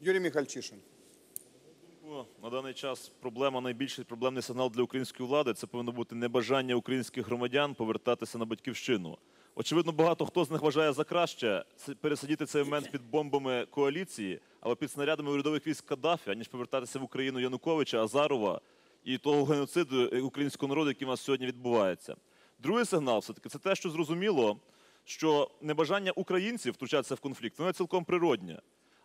Юрий Михальчишин. О, На даний час проблема найбільший проблемний сигнал для української влади це повинно бути небажання українських громадян повертатися на батьківщину. Очевидно, багато хто з них вважає за краще пересидіти цей момент під бомбами коаліції або під снарядами урядових військ Каддафі, аніж повертатися в Україну Януковича, Азарова і того геноциду е, українського народу, який у нас сьогодні відбувається. Другий сигнал все-таки це те, що зрозуміло, що небажання українців втручатися в конфлікт, воно цілком природнє.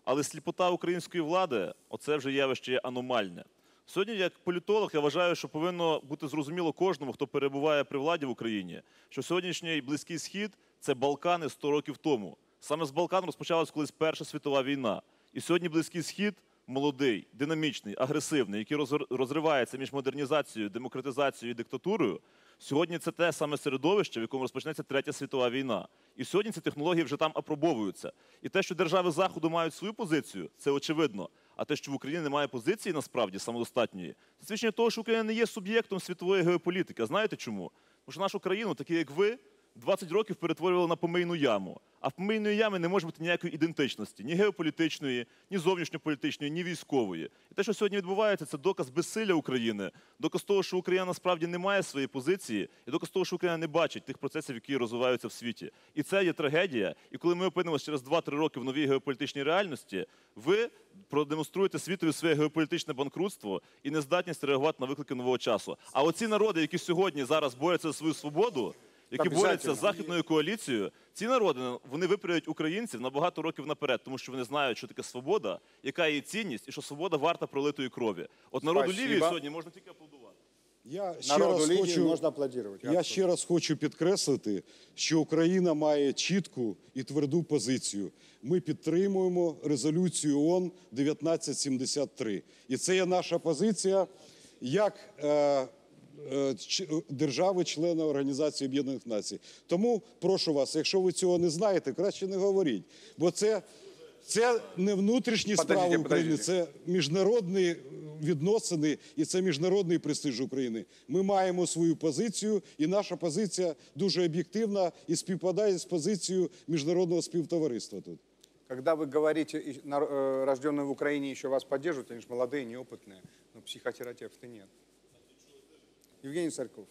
Але сліпота української влади оце вже явище аномальне. Сьогодні, як політолог, я вважаю, що повинно бути зрозуміло кожному, хто перебуває при владі в Україні, що сьогоднішній близький схід це Балкани 100 років тому. Саме з Балкан розпочалась колись Перша світова війна. І сьогодні близький схід молодий, динамічний, агресивний, який розривається між модернізацією, демократизацією і диктатурою. Сьогодні це те саме середовище, в якому розпочнеться третя світова війна. І сьогодні ці технології вже там апробовуються. І те, що держави Заходу мають свою позицію, це очевидно. А те, що в Україні немає позиції насправді самодостатньої, це свідчення того, що Україна не є суб'єктом світової геополітики. Знаєте чому? Тому що нашу країну, такі як ви, 20 років перетворювали на помийну яму. А в помийної ями не може бути ніякої ідентичності, ні геополітичної, ні зовнішньополітичної, ні військової. І те, що сьогодні відбувається, це доказ безсилля України, доказ того, що Україна насправді не має своєї позиції, і доказ того, що Україна не бачить тих процесів, які розвиваються в світі. І це є трагедія. І коли ми опинимося через 2-3 роки в новій геополітичній реальності, ви продемонструєте світові своє геополітичне банкрутство і нездатність реагувати на виклики нового часу. А оці народи, які сьогодні зараз борються за свою свободу, які борються з західною коаліцією, ці народи вони випередять українців на багато років наперед, тому що вони знають, що таке свобода, яка її цінність, і що свобода варта пролитої крові. От народу Спасибо. Лівії сьогодні можна тільки аплодувати. Я ще Народу раз хочу, можно аплодировать. я ще раз хочу підкреслити, що Україна має чітку і тверду позицію. Ми підтримуємо резолюцію ООН 1973. І це є наша позиція як е, держави-члена Організації Об'єднаних Націй. Тому прошу вас, якщо ви цього не знаєте, краще не говоріть. Бо це, це не внутрішні Подождіть, справи України, подождіть. це міжнародні е, відносини і це міжнародний престиж України. Ми маємо свою позицію, і наша позиція дуже об'єктивна і співпадає з позицією міжнародного співтовариства тут. Когда вы говорите, и нар- э, рожденные в Украине еще вас поддерживают, они же молодые, неопытные, но психотерапевта нет. Евгений Царьков.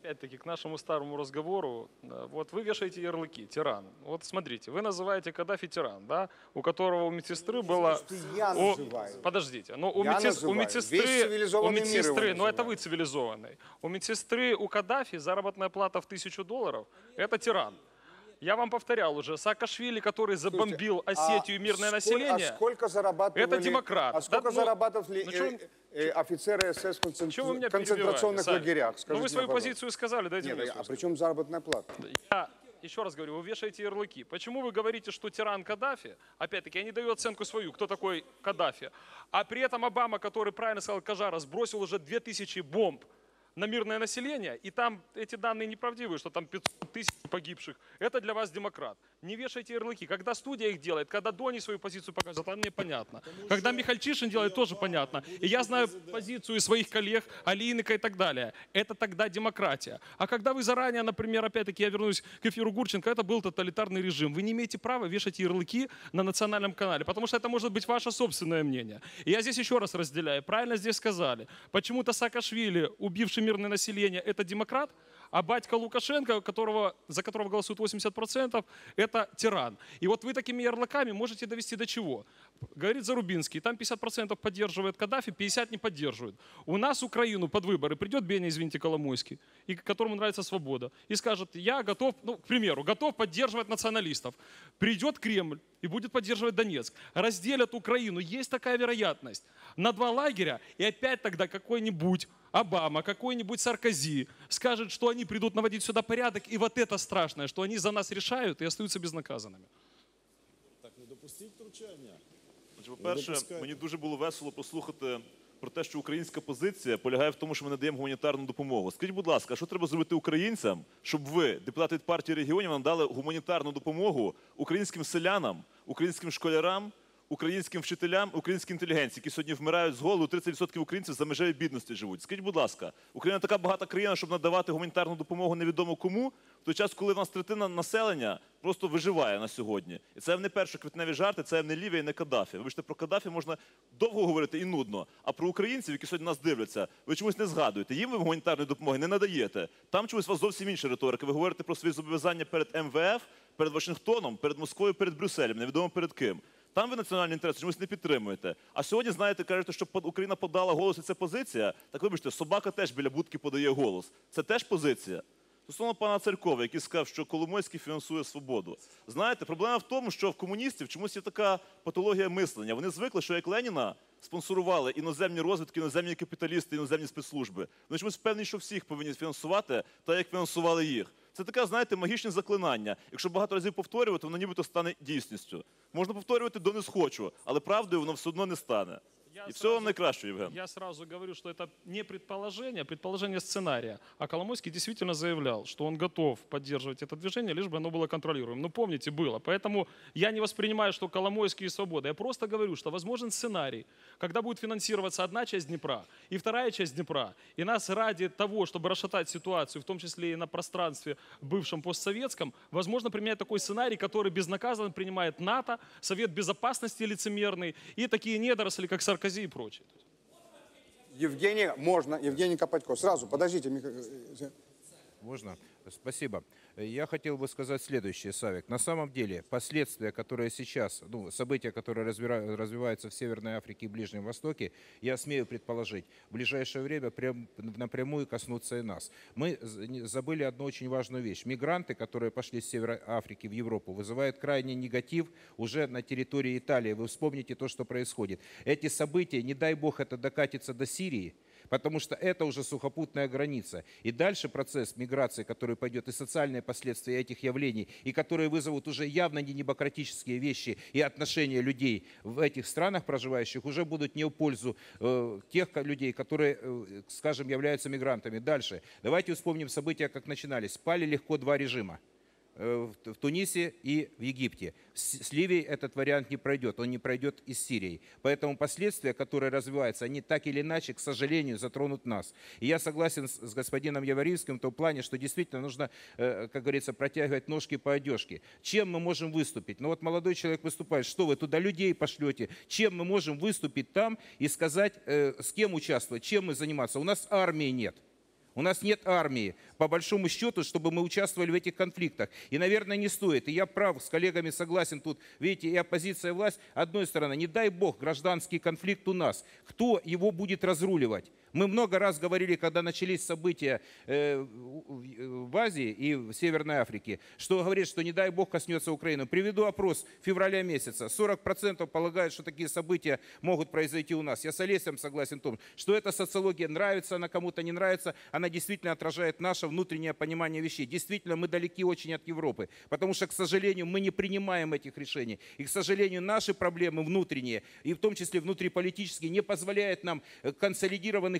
Опять-таки, к нашему старому разговору, вот вы вешаете ярлыки, тиран. Вот смотрите, вы называете Каддафи тиран, да, у которого у медсестры было... я у- называю. Подождите, но у, Я медсес- у медсестры... У медсестры, ну это вы цивилизованный. У медсестры, у Каддафи заработная плата в тысячу долларов, это тиран. Я вам повторял уже, Саакашвили, который забомбил Осетию и мирное а население, А сколько зарабатывали... Это демократ. А сколько Да, ну, зарабатывали ну, э, э, офицеры СС в концентра- концентрационных лагерях? Ну Скажите вы свою позицию сказали, дайте Нет, мне а при чем заработная плата? Я еще раз говорю, вы вешаете ярлыки. Почему вы говорите, что тиран Каддафи? Опять-таки, я не даю оценку свою, кто такой Каддафи. А при этом Обама, который правильно сказал Кажара, сбросил уже 2000 бомб на мирное население, и там эти данные неправдивые, что там 500 тысяч погибших. Это для вас демократ. Не вешайте ярлыки. Когда студия их делает, когда Дони свою позицию показывает, там мне понятно. Когда Михальчишин делает, тоже понятно. И я знаю позицию своих коллег, Алиника и так далее. Это тогда демократия. А когда вы заранее, например, опять-таки я вернусь к эфиру Гурченко, это был тоталитарный режим. Вы не имеете права вешать ярлыки на национальном канале, потому что это может быть ваше собственное мнение. И я здесь еще раз разделяю. Правильно здесь сказали. Почему-то Саакашвили, убивший мирное население, это демократ, а батька Лукашенко, которого, за которого голосует 80%, это тиран. И вот вы такими ярлыками можете довести до чего? Говорит Зарубинский, там 50% поддерживает Каддафи, 50% не поддерживают. У нас Украину под выборы придет Беня, извините, Коломойский, и которому нравится свобода, и скажет, я готов, ну, к примеру, готов поддерживать националистов. Придет Кремль и будет поддерживать Донецк. Разделят Украину. Есть такая вероятность. На два лагеря, и опять тогда какой-нибудь Обама, какой-нибудь Саркози скажет, что они придут наводить сюда порядок, и вот это страшное, что они за нас решают и остаются безнаказанными. Так не допустіть втручання. Значить, По-перше, мені дуже було весело послухати про те, що українська позиція полягає в тому, що ми надаємо гуманітарну допомогу. Скажіть, будь ласка, що треба зробити українцям, щоб ви, депутати від партії регіонів, надали гуманітарну допомогу українським селянам, українським школярам, українським вчителям, українській інтелігенції, які сьогодні вмирають з голоду, 30% українців за межею бідності живуть. Скажіть, будь ласка, Україна така багата країна, щоб надавати гуманітарну допомогу невідомо кому, в той час, коли в нас третина населення просто виживає на сьогодні. І це не перші квітневі жарти, це не Лівія, і не Каддафі. Вибачте, про Каддафі можна довго говорити і нудно. А про українців, які сьогодні нас дивляться, ви чомусь не згадуєте. Їм ви гуманітарної допомоги не надаєте. Там чомусь у вас зовсім інша риторика. Ви говорите про свої зобов'язання перед МВФ, перед Вашингтоном, перед Москвою, перед Брюсселем, невідомо перед ким. Там ви національні інтереси чомусь не підтримуєте. А сьогодні, знаєте, кажете, що Україна подала голос, і це позиція. Так вибачте, собака теж біля будки подає голос. Це теж позиція. Стосовно пана Царькова, який сказав, що Коломойський фінансує свободу. Знаєте, проблема в тому, що в комуністів чомусь є така патологія мислення. Вони звикли, що як Леніна спонсорували іноземні розвідки, іноземні капіталісти, іноземні спецслужби. Вони чомусь впевнені, що всіх повинні фінансувати, так як фінансували їх. Це таке, знаєте, магічне заклинання. Якщо багато разів повторювати, воно нібито стане дійсністю. Можна повторювати до не схочу, але правдою воно все одно не стане. Я І всього вам найкращого, Євген. Я сразу говорю, что это не предположение, а предположение сценария. А Коломойский действительно заявлял, что он готов поддерживать это движение, лишь бы оно было контролируемым. Ну, помните, было. Поэтому я не воспринимаю, что Коломойский и свобода. Я просто говорю, что возможен сценарий, когда будет финансироваться одна часть Днепра и вторая часть Днепра. И нас ради того, чтобы расшатать ситуацию, в том числе и на пространстве бывшем постсоветском, возможно применять такой сценарий, который безнаказанно принимает НАТО, Совет Безопасности лицемерный и такие недоросли, как Саркози и прочие. Евгений, можно, Евгений Копатько. Сразу, подождите. Миха- э, Можно? Спасибо. Я хотел бы сказать следующее, Савик. На самом деле, последствия, которые сейчас, ну, события, которые развиваются в Северной Африке и Ближнем Востоке, я смею предположить, в ближайшее время прям напрямую коснутся и нас. Мы забыли одну очень важную вещь. Мигранты, которые пошли с Северной Африки в Европу, вызывают крайний негатив уже на территории Италии. Вы вспомните то, что происходит. Эти события, не дай бог это докатится до Сирии, потому что это уже сухопутная граница. И дальше процесс миграции, который пойдет, и социальные последствия этих явлений, и которые вызовут уже явно не демократические вещи и отношения людей в этих странах проживающих, уже будут не в пользу э, тех людей, которые, э, скажем, являются мигрантами. Дальше. Давайте вспомним события, как начинались. Спали легко два режима в в Тунисе и в Египте. С Ливией этот вариант не пройдет, он не пройдет и с Сирией. Поэтому последствия, которые развиваются, они так или иначе, к сожалению, затронут нас. И я согласен с господином Яворивским в том плане, что действительно нужно, э, как говорится, протягивать ножки по одежке. Чем мы можем выступить? Ну вот молодой человек выступает, что вы туда людей пошлете? Чем мы можем выступить там и сказать, э, с кем участвовать, чем мы заниматься? У нас армии нет. У нас нет армии, по большому счету, чтобы мы участвовали в этих конфликтах. И, наверное, не стоит. И я прав, с коллегами согласен тут. Видите, и оппозиция, и власть. Одной стороны, не дай бог, гражданский конфликт у нас. Кто его будет разруливать? Мы много раз говорили, когда начались события э, в Азии и в Северной Африке, что говорит, что не дай бог коснется Украины. Приведу опрос февраля месяца. 40% полагают, что такие события могут произойти у нас. Я с Олесем согласен в том, что эта социология нравится, она кому-то не нравится, она действительно отражает наше внутреннее понимание вещей. Действительно, мы далеки очень от Европы, потому что, к сожалению, мы не принимаем этих решений. И, к сожалению, наши проблемы внутренние, и в том числе внутриполитические, не позволяют нам э,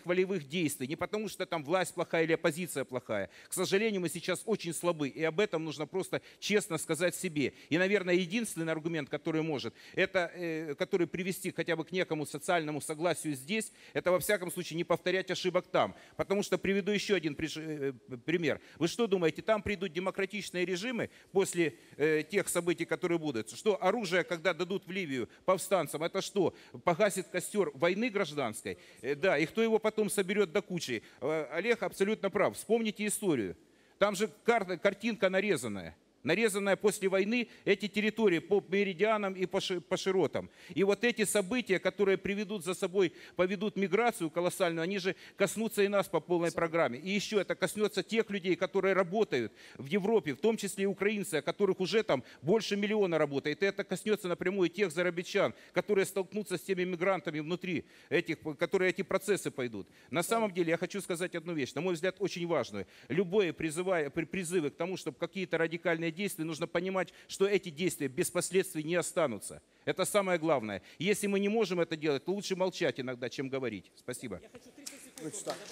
консолидированных волевых действий. Не потому, что там власть плохая или оппозиция плохая. К сожалению, мы сейчас очень слабы, и об этом нужно просто честно сказать себе. И, наверное, единственный аргумент, который может, это, э, который привести хотя бы к некому социальному согласию здесь, это, во всяком случае, не повторять ошибок там. Потому что приведу еще один э, пример. Вы что думаете, там придут демократичные режимы после э, тех событий, которые будут? Что оружие, когда дадут в Ливию повстанцам, это что? Погасит костер войны гражданской? Да, и кто его потом соберет до кучи? Э, Олег абсолютно прав. Вспомните историю. Там же карта, картинка нарезанная. Нарезанная после войны эти территории по меридианам и по, ши- по широтам. И вот эти события, которые приведут за собой, поведут миграцию колоссальную, они же коснутся и нас по полной программе. И еще это коснется тех людей, которые работают в Европе, в том числе и украинцы, которых уже там больше миллиона работает. И это коснется напрямую тех зарабичан, которые столкнутся с теми мигрантами внутри, этих, которые эти процессы пойдут. На самом деле я хочу сказать одну вещь, на мой взгляд, очень важную. Любое призывая, при- призывы к тому, чтобы какие-то радикальные действия, нужно понимать, что эти действия без последствий не останутся. Это самое главное. Если мы не можем это делать, то лучше молчать иногда, чем говорить. Спасибо.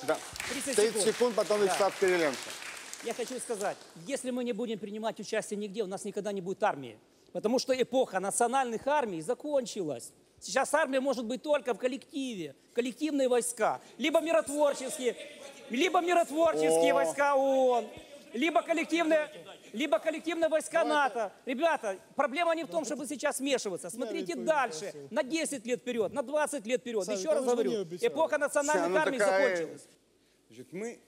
Да. 30 30 секунд. секунд, потом Да. Вячеслав Кириленко. Я хочу сказать, если мы не будем принимать участие нигде, у нас никогда не будет армии. Потому что эпоха национальных армий закончилась. Сейчас армия может быть только в коллективе, коллективные войска. Либо миротворческие, либо миротворческие войска ООН, либо коллективные, либо коллективные войска НАТО. Ребята, проблема не в том, чтобы сейчас смешиваться. Смотрите дальше, на 10 лет вперед, на 20 лет вперед. Савик, Еще раз говорю, эпоха национальных Слушай, ну армий такая- закончилась. Значит, мы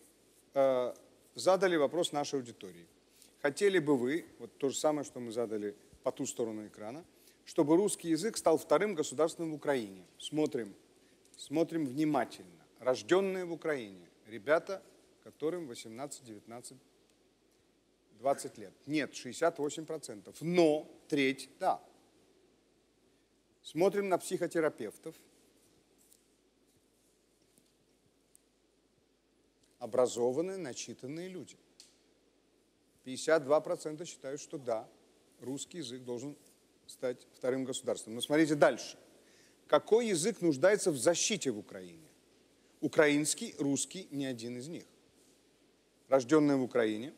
э, задали вопрос нашей аудитории. Хотели бы вы, вот то же самое, что мы задали по ту сторону экрана, чтобы русский язык стал вторым государственным в Украине? Смотрим, смотрим внимательно. Рожденные в Украине. Ребята, которым 18, 19, 20 лет. Нет, 68%. Но треть, да. Смотрим на психотерапевтов. образованные, начитанные люди. 52% считают, что да, русский язык должен стать вторым государством. Но смотрите дальше. Какой язык нуждается в защите в Украине? Украинский, русский, ни один из них. Рожденные в Украине,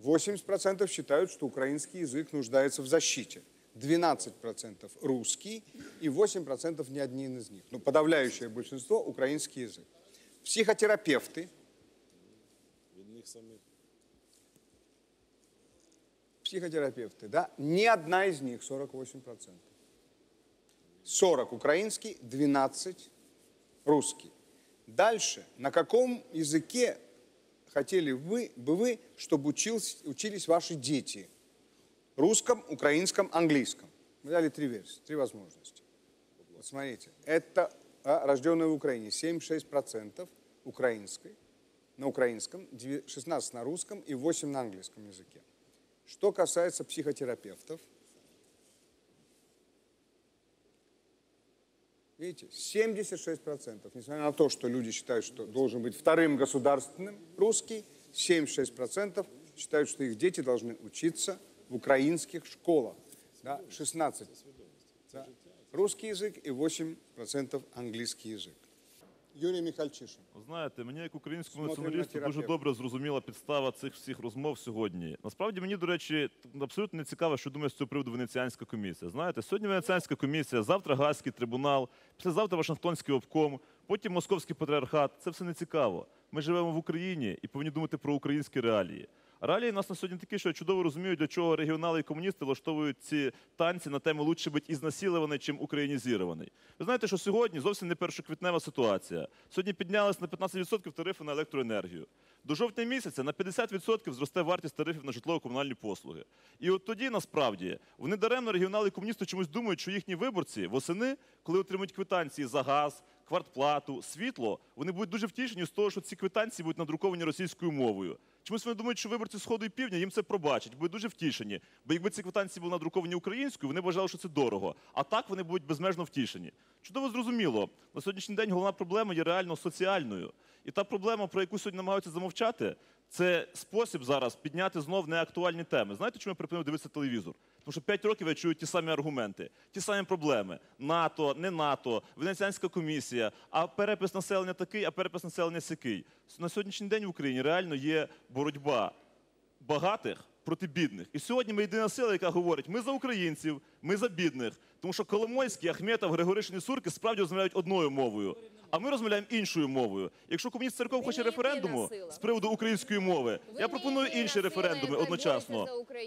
80% считают, что украинский язык нуждается в защите. 12% русский и 8% ни один из них. Ну, подавляющее большинство украинский язык. Психотерапевты, психотерапевты, да, ни одна из них 48%. 40 украинский, 12 русский. Дальше, на каком языке хотели вы, бы вы, чтобы учились, учились ваши дети? Русском, украинском, английском. Мы дали три версии, три возможности. Вот смотрите, это а, рожденные в Украине 7-6% украинской, на украинском, 16 на русском и 8 на английском языке. Что касается психотерапевтов, видите, 76%, несмотря на то, что люди считают, что должен быть вторым государственным русский, 76% считают, что их дети должны учиться в украинских школах. Да, 16 да, русский язык и 8% английский язык. Юрий Михальчишин. Знаєте, мені як українському Смотрим на націоналісту дуже добре зрозуміла підстава цих всіх розмов сьогодні. Насправді мені, до речі, абсолютно не цікаво, що думає з цього приводу Венеціанська комісія. Знаєте, сьогодні Венеціанська комісія, завтра Гаазький трибунал, післязавтра Вашингтонський обком, потім Московський патріархат. Це все не цікаво. Ми живемо в Україні і повинні думати про українські реалії. Реалії нас на сьогодні такі, що чудово розумію, для чого регіонали і комуністи влаштовують ці танці на тему «Лучше бути ізнасилований, чим українізований». Ви знаєте, що сьогодні зовсім не першоквітнева ситуація. Сьогодні піднялись на 15% тарифи на електроенергію. До жовтня місяця на 50% зросте вартість тарифів на житлово-комунальні послуги. І от тоді, насправді, вони даремно регіонали і комуністи чомусь думають, що їхні виборці восени, коли отримують квитанції за газ, квартплату, світло, вони будуть дуже втішені з того, що ці квитанції будуть надруковані російською мовою. Чомусь вони думають, що виборці Сходу і Півдня їм це пробачать, будуть дуже втішені. Бо якби ці квитанції були надруковані українською, вони вважали, що це дорого. А так вони будуть безмежно втішені. Чудово зрозуміло, на сьогоднішній день головна проблема є реально соціальною. І та проблема, про яку сьогодні намагаються замовчати, це спосіб зараз підняти знов неактуальні теми. Знаєте, чому я припинив дивитися телевізор? Тому що 5 років я чую ті самі аргументи, ті самі проблеми: НАТО, не НАТО, Венеціанська комісія, а перепис населення такий, а перепис населення сякий. На сьогоднішній день в Україні реально є боротьба багатих проти бідних. І сьогодні ми єдина сила, яка говорить: ми за українців, ми за бідних. Тому що Коломойський, Ахметов, Григоришин і Сурки справді розмовляють одною мовою, а ми розмовляємо іншою мовою. Якщо комуніст церков хоче референдуму з приводу української мови, Ви я пропоную інші референдуми одночасно.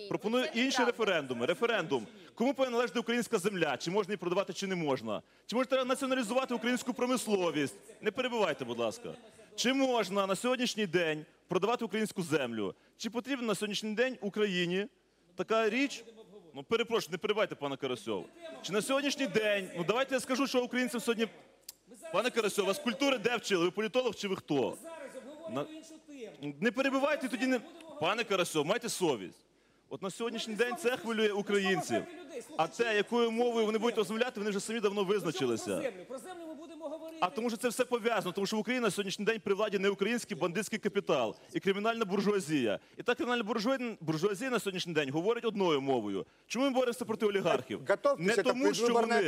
Пропоную інші референдуми. Референдум. Кому повинна належати українська земля? Чи можна її продавати, чи не можна? Чи може треба націоналізувати українську промисловість? Не перебивайте, будь ласка. Чи можна на сьогоднішній день продавати українську землю? Чи потрібна на сьогоднішній день Україні така річ? Ну, перепрошую, не перебивайте, пане Карасьов. Чи на сьогоднішній день, ну давайте я скажу, що українцям сьогодні. Пане Карасьов, вас культури де вчили? Ви політолог чи ви хто? Зараз На- тему. Не перебивайте тоді не. Пане Карасьов, майте совість. От на сьогоднішній день це хвилює українців. А те, якою мовою вони будуть розмовляти, вони вже самі давно визначилися. А тому що це все пов'язано, тому що в Україні на сьогоднішній день при владі не український бандитський капітал і кримінальна буржуазія. І та кримінальна буржуазія, на сьогоднішній день говорить одною мовою. Чому ми боремося проти олігархів? Не тому, що кампанія.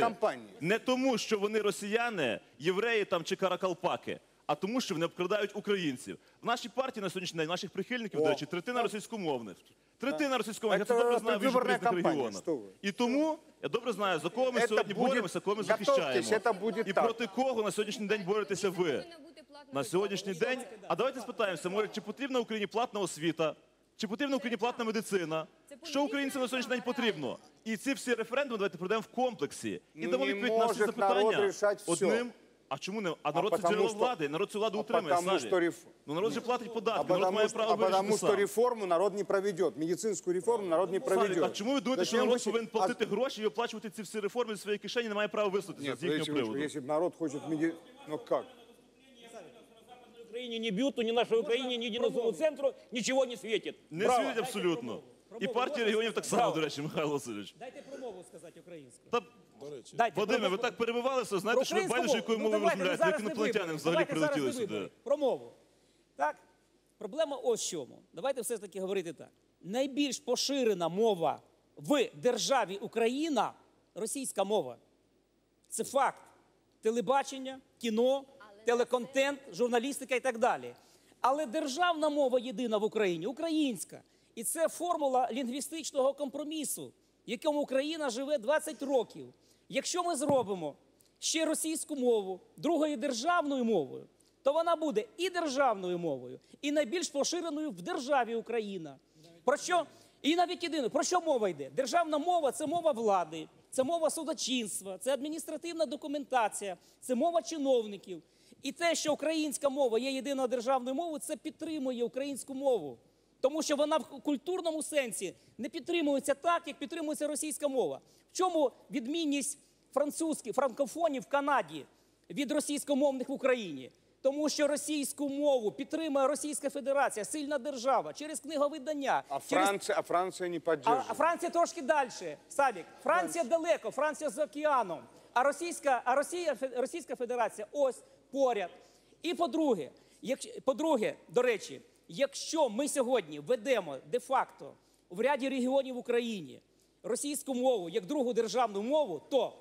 не тому, що вони росіяни, євреї там чи каракалпаки, а тому, що вони обкрадають українців. В нашій партії на сьогоднішній день наших прихильників, до речі, третина російськомовних. Третина російськомовних. Я Це добре знаю в різних регіонах. І тому я добре знаю, за кого ми Це сьогодні буде- боремося, кого ми захищаємо. це буде І так. проти кого на сьогоднішній день боретеся ви. На сьогоднішній день. А давайте спитаємося, може, чи потрібна Україні платна освіта, чи потрібна Україні платна медицина? Що українцям на сьогоднішній день потрібно? І ці всі референдуми давайте пройдемо в комплексі. І Ну, дамо відповідь на всі запитання одним. А чому не? А народ це потому джерело що- влади, народ цю владу а утримує. потому Саві. що реф- Ну народ же платить А податки, народ потому, має что, право а потому вирішити что сам. реформу народ не проведет. Медицинскую реформу народ не Савік, проведет. а чому ви думаєте, що Зачем народ вы- повинен А- платити гроші і оплачувати ці всі реформи зі своєї кишені, не має права висловитися Нет, з їхнього если, приводу? если бы народ хочет меди... Ну как? Украине, ни Бюту, ни нашей Украине, ни единому центру ничего не светит. Не Браво. світить абсолютно. І Промову партія можна регіонів так само, до речі, Михайло Васильович. Дайте промову сказати українською. Та, Дайте Вадиме, ви так перебивалися, знаєте, що ви байдуже, мову. якою Ну, мовою давайте, розмовляєте, як не інопланетяни взагалі прилетіли сюди. вибори. Промову. Так? Проблема ось в чому. Давайте все ж таки говорити так. Найбільш поширена мова в державі Україна російська мова. Це факт. Телебачення, кіно, телеконтент, журналістика і так далі. Але державна мова єдина в Україні українська. І це формула лінгвістичного компромісу, в якому Україна живе 20 років. Якщо ми зробимо ще російську мову другою державною мовою, то вона буде і державною мовою, і найбільш поширеною в державі Україна. Про що і навіть єдине, про що мова йде? Державна мова це мова влади, це мова судочинства, це адміністративна документація, це мова чиновників. І те, що українська мова є єдиною державною мовою, це підтримує українську мову. Тому що вона в культурному сенсі не підтримується так, як підтримується російська мова. В чому відмінність французьких франкофонів в Канаді від російськомовних в Україні? Тому що російську мову підтримує Російська Федерація, сильна держава через книговидання. А через Франция, а Франция не поддерживает. а Франція трошки далі. Савік, Франція далеко, Франція за океаном. А Російська, а Росія, Російська Федерація ось поряд. І по-друге, якщо, по-друге, до речі, якщо ми сьогодні ведемо де-факто в ряді регіонів в Україні російську мову як другу державну мову, то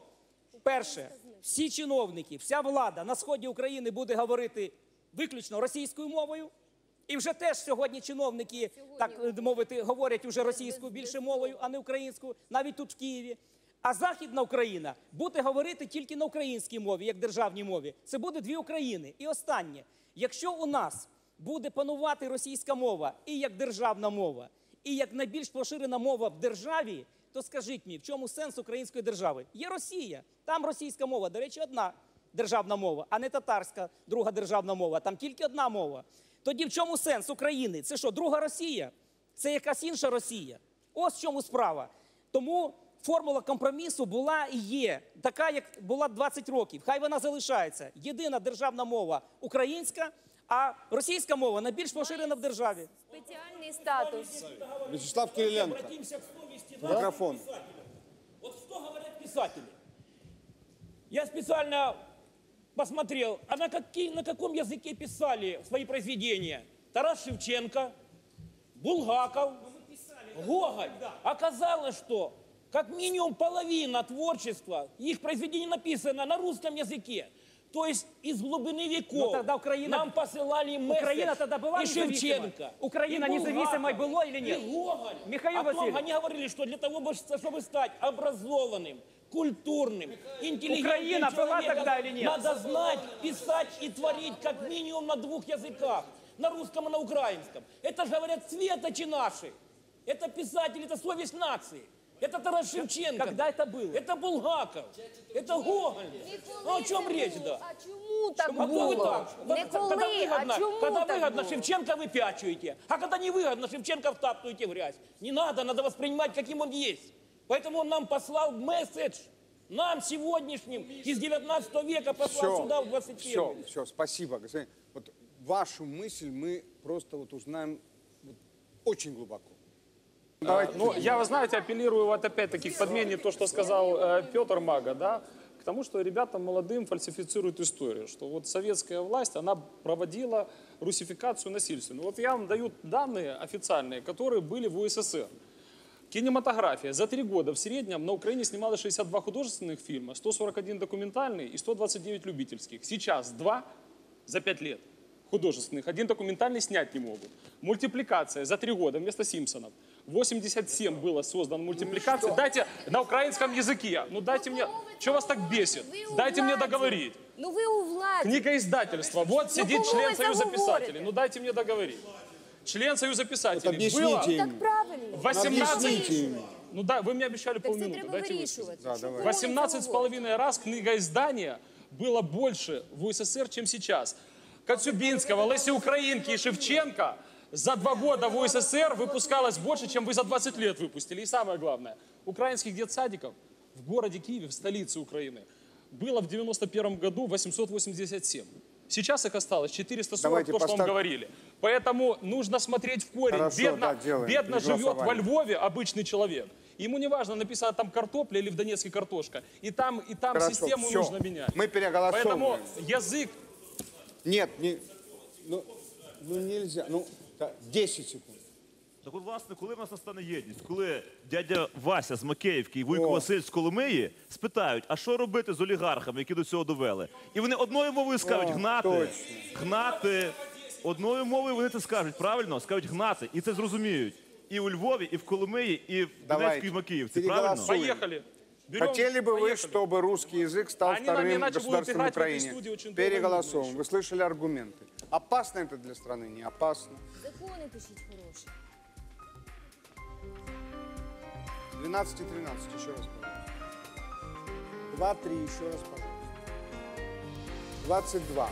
перше, всі чиновники, вся влада на сході України буде говорити виключно російською мовою. І вже теж сьогодні чиновники, так е, мовити, говорять уже російською більше мовою, а не українською, навіть тут в Києві. А Західна Україна буде говорити тільки на українській мові, як державній мові. Це буде дві України. І останнє, якщо у нас буде панувати російська мова і як державна мова, і як найбільш поширена мова в державі, то скажіть мені, в чому сенс української держави? Є Росія, там російська мова, до речі, одна державна мова, а не татарська друга державна мова. Там тільки одна мова. Тоді в чому сенс України? Це що, друга Росія? Це якась інша Росія. Ось в чому справа. Тому формула компромісу була і є така, як була 20 років. Хай вона залишається. Єдина державна мова українська, а російська мова найбільш поширена в державі. Спеціальний статус. Вячеслав Кириленко, Обратимся к совести наших микрофон. Вот что говорят писатели? Я специально посмотрел, а на, какие, на каком языке писали свои произведения? Тарас Шевченко, Булгаков, Гоголь. Оказалось, что как минимум половина творчества их произведений написано на русском языке. То есть из глубины веков Ну, тогда Украина- нам посылали месседж Украина тогда была и? Шевченко, Украина и независимой была или нет? И Гоголь. Михаил О Васильевич. они говорили, что для того, чтобы стать образованным, культурным, интеллигентным Украина была тогда или нет? надо знать, писать и творить как минимум на двух языках, на русском и на украинском. Это же говорят светочи наши. Это писатели, это совесть нации. Это Тарас Шевченко. Когда это было? Это Булгаков. Это Гоголь. Ну, о чем речь, да? А чому так А було? так. Не Когда коли, а выгодно, чому когда так выгодно було? Шевченко выпячиваете, а когда невыгодно, Шевченко втаптываете в грязь. Не надо, надо воспринимать, каким он есть. Поэтому он нам послал месседж, нам сегодняшним, из 19 века послал Все, сюда в 21 все, все, спасибо. господин. Вот вашу мысль мы просто вот узнаем вот очень глубоко. Давайте. Ну, я, вы знаете, апеллирую вот опять-таки к подмене то, что сказал э, Петр Мага, да, к тому, что ребятам молодым фальсифицируют историю, что вот советская власть, она проводила русификацию насильственную. Вот я вам даю данные официальные, которые были в УССР. Кинематография. За три года в среднем на Украине снималось 62 художественных фильма, 141 документальный и 129 любительских. Сейчас два за 5 лет художественных, один документальный снять не могут. Мультипликация за 3 года вместо Симпсонов. 87 было создано мультипликаций. дайте на украинском языке. Ну дайте мне... Что вас так бесит? Ви у Дайте мне владі. договорить. Ну ви у владі. Книга издательства. Вот сидит кому член вы Союза это писателей. говорите? Ну дайте мне договорить. Член Союза писателей. Объясните Было им. Так правильно. 18... Объясните ему. Ну да, вы мне обещали Так це полминуты. треба Дайте вирішувати. Да, Чому давай. ви 18 с це говорите? половиной раз книга издания было больше в УССР, чем сейчас. Коцюбинского, Леси Украинки и Шевченко за два года в УССР выпускалось больше, чем вы за 20 лет выпустили. И самое главное, украинских детсадиков в городе Киеве, в столице Украины, было в 91 году 887. Сейчас их осталось 440, Давайте то, что вам говорили. Поэтому нужно смотреть в корень. Хорошо, бедно да, делаем, бедно живет во. Львове обычный человек. Ему не важно, написано там картопля или в Донецке картошка. И там, и там Хорошо, систему всё. нужно менять. Мы переголосовываем. Поэтому язык Нет, не, ну, ну нельзя. Ну, да, 10 секунд. Так от, власне, коли в нас настане єдність, коли дядя Вася з Макеївки і Вуйко О. Василь з Коломиї спитають, а що робити з олігархами, які до цього довели? І вони одною мовою скажуть О, гнати, точно. гнати. Одною мовою вони це скажуть, правильно? Скажуть гнати. І це зрозуміють. І у Львові, і в Коломиї, і в Давайте. Донецькій Макіївці. Правильно? Переголосуем. поехали. Берем, Хотели бы вы, поехали. чтобы русский язык стал Они нам вторым иначе будут государством играть в этой Украине? студии очень долго Переголосовываем. Вы слышали аргументы. Опасно это для страны? Не опасно. Закони пишіть хороші. 12 и 13, еще раз, пожалуйста. 2, 3, еще раз, пожалуйста. 22.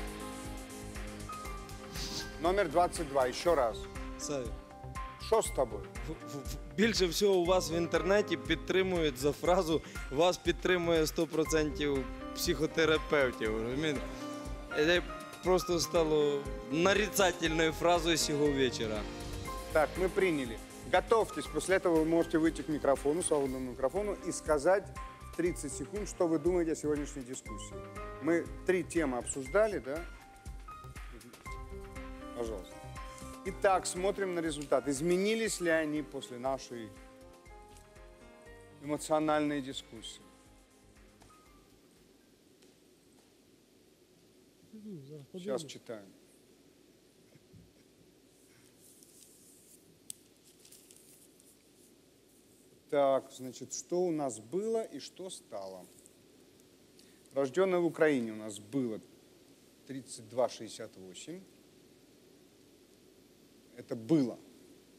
Номер 22, еще раз. Саві, Что с тобой? в- в- більше всього у вас в інтернеті підтримують за фразу вас підтримує 100% психотерапевтів. розумієте? Це просто стало нарицательною фразою сього вечора. Так, мы приняли. Готовьтесь. После этого вы можете выйти к микрофону, свободному микрофону, и сказать в 30 секунд, что вы думаете о сегодняшней дискуссии. Мы три темы обсуждали, да? Пожалуйста. Итак, смотрим на результат. Изменились ли они после нашей эмоциональной дискуссии? Сейчас читаем. Так, значит, что у нас было и что стало? Рожденное в Украине у нас было 32,68. Это было.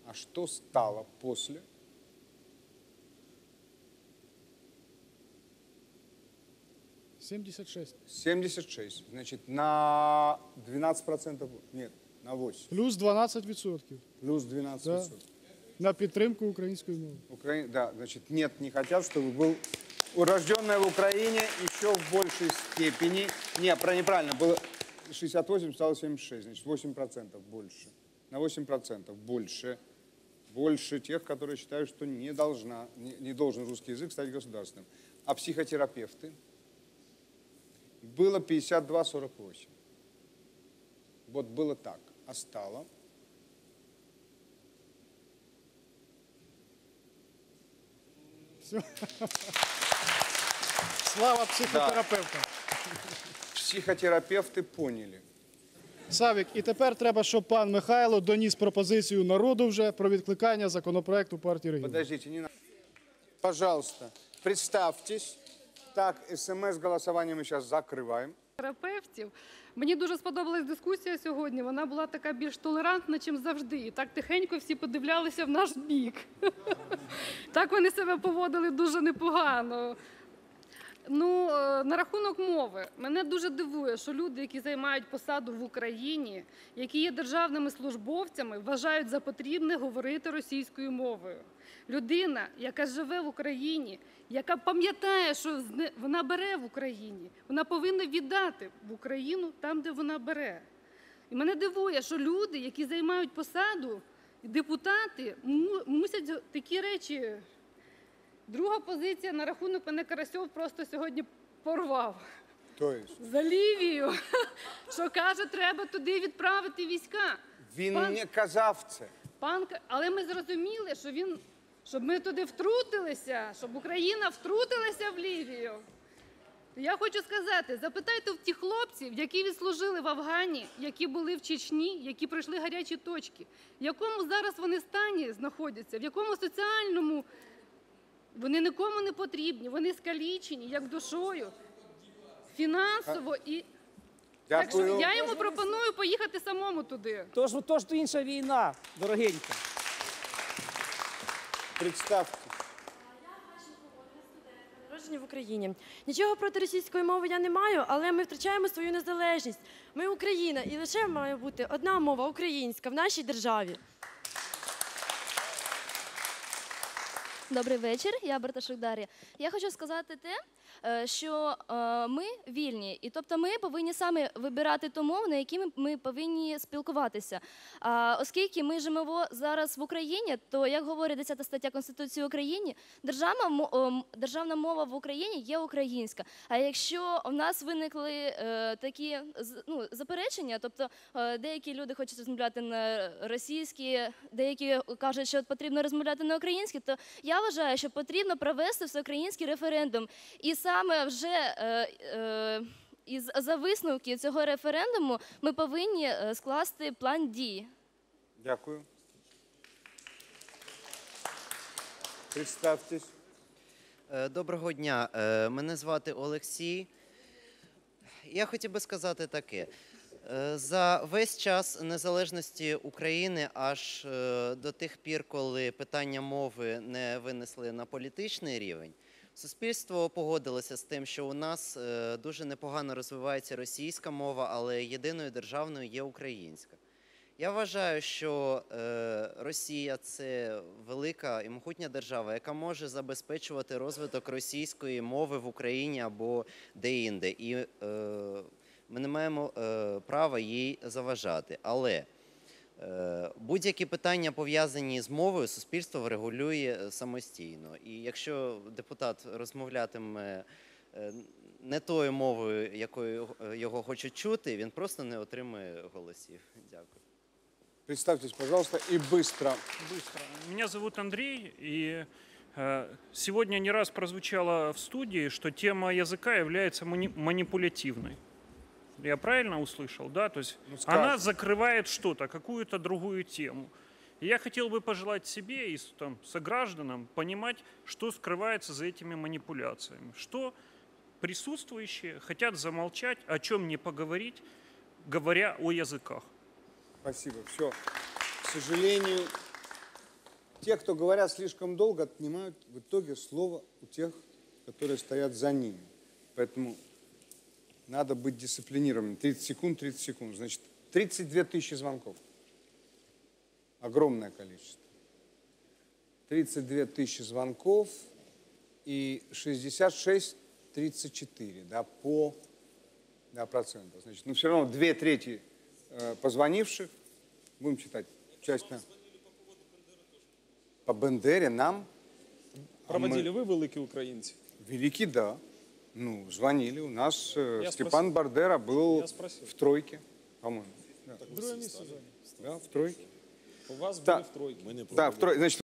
А что стало после? Семьдесят шесть. 76. Значит, на 12%, нет, на 8. Плюс 12 відсотків Плюс 12%. на підтримку української мови. Укра- Да, значит, нет, не хотят, чтобы был урожденное в Украине еще в большей степени. Не, про неправильно, было 68, стало 76, значит, 8% больше. На 8% больше. Больше тех, которые считают, что не, должна, не, не должен русский язык стать государственным. А психотерапевты? Было 52-48. Вот было так. А стало? Слава психотерапевтам. Психотерапевты поняли. Савік, і тепер треба, щоб пан Михайло доніс пропозицію народу вже про відкликання законопроекту партії регіонів. Подождите, не надо. Пожалуйста, представьтесь. Так, смс-голосование мы сейчас закрываем. терапевтів. Мені дуже сподобалась дискусія сьогодні. Вона була така більш толерантна, ніж завжди. І так тихенько всі подивлялися в наш бік. Так вони себе поводили дуже непогано. Ну, е, на рахунок мови, мене дуже дивує, що люди, які займають посаду в Україні, які є державними службовцями, вважають за потрібне говорити російською мовою. Людина, яка живе в Україні, яка пам'ятає, що вона бере в Україні, вона повинна віддати в Україну там, де вона бере. І мене дивує, що люди, які займають посаду, депутати, мусять такі речі. Друга позиція на рахунок мене Карасьов просто сьогодні порвав. То есть, За Лівію, що каже, треба туди відправити війська. він Пан- не казав це. Пан, але ми зрозуміли, що він, щоб ми туди втрутилися, щоб Україна втрутилася в Лівію. Я хочу сказати, запитайте в тих хлопців, які відслужили в Афгані, які були в Чечні, які пройшли гарячі точки, в якому зараз вони стані знаходяться, в якому соціальному вони нікому не потрібні, вони скалічені як душою, фінансово і так що Дякую. я йому пропоную поїхати самому туди. То ж, то ж то інша війна, дорогенька. Представьте. Народжені в Україні. Нічого проти російської мови я не маю, але ми втрачаємо свою незалежність. Ми Україна, і лише має бути одна мова українська в нашій державі. Добрий вечір, я Барташук Дар'я. Я хочу сказати те, що е, ми вільні, і тобто ми повинні саме вибирати ту мову, на якій ми- повинні спілкуватися. А оскільки ми живемо зараз в Україні, то як говорить 10 стаття Конституції України, державна, мо- державна мова в Україні є українська. А якщо в нас виникли е, такі ну, заперечення, тобто е, деякі люди хочуть розмовляти на російській, деякі кажуть, що потрібно розмовляти на українській, то я вважаю, що потрібно провести всеукраїнський референдум. І саме вже е, е, із за висновки цього референдуму ми повинні е, скласти план дій. Дякую. Представтесь. Доброго дня. Мене звати Олексій. Я хотів би сказати таке. За весь час незалежності України, аж до тих пір, коли питання мови не винесли на політичний рівень, суспільство погодилося з тим, що у нас е, дуже непогано розвивається російська мова, але єдиною державною є українська. Я вважаю, що е, Росія це велика і могутня держава, яка може забезпечувати розвиток російської мови в Україні або де-інде. І е, ми не маємо права їй заважати. Але будь-які питання пов'язані з мовою, суспільство врегулює е, самостійно. І якщо депутат розмовлятиме е, не тою мовою, якою е, його хочуть чути, він просто не отримує голосів. Дякую. Представьтесь, пожалуйста, и быстро. Быстро. Меня зовут Андрей, и э, сегодня не раз прозвучало в студии, что тема языка является мани- манипулятивной. Я правильно услышал, да? То есть Ну, она закрывает что-то, какую-то другую тему. И я хотел бы пожелать себе и там, согражданам понимать, что скрывается за этими манипуляциями, что присутствующие хотят замолчать, о чем не поговорить, говоря о языках. Спасибо. Все. К сожалению, те, кто говорят слишком долго, отнимают в итоге слово у тех, которые стоят за ними. Поэтому надо быть дисциплинированным. 30 секунд, 30 секунд. Значит, 32 тысячи звонков. Огромное количество. 32 тысячи звонков и 66, 34, да, по да, процента. Значит, ну все равно две трети э, позвонивших, будем читать, часть на... По Бендере нам... а Проводили мы- ви великі українці? Великий, да. Ну, звонили. У нас э, Я Степан спросил. Бардера был в тройке, по-моему. Да. Да, в тройке. У вас Да. були в тройці. Да, в тройке. Значит,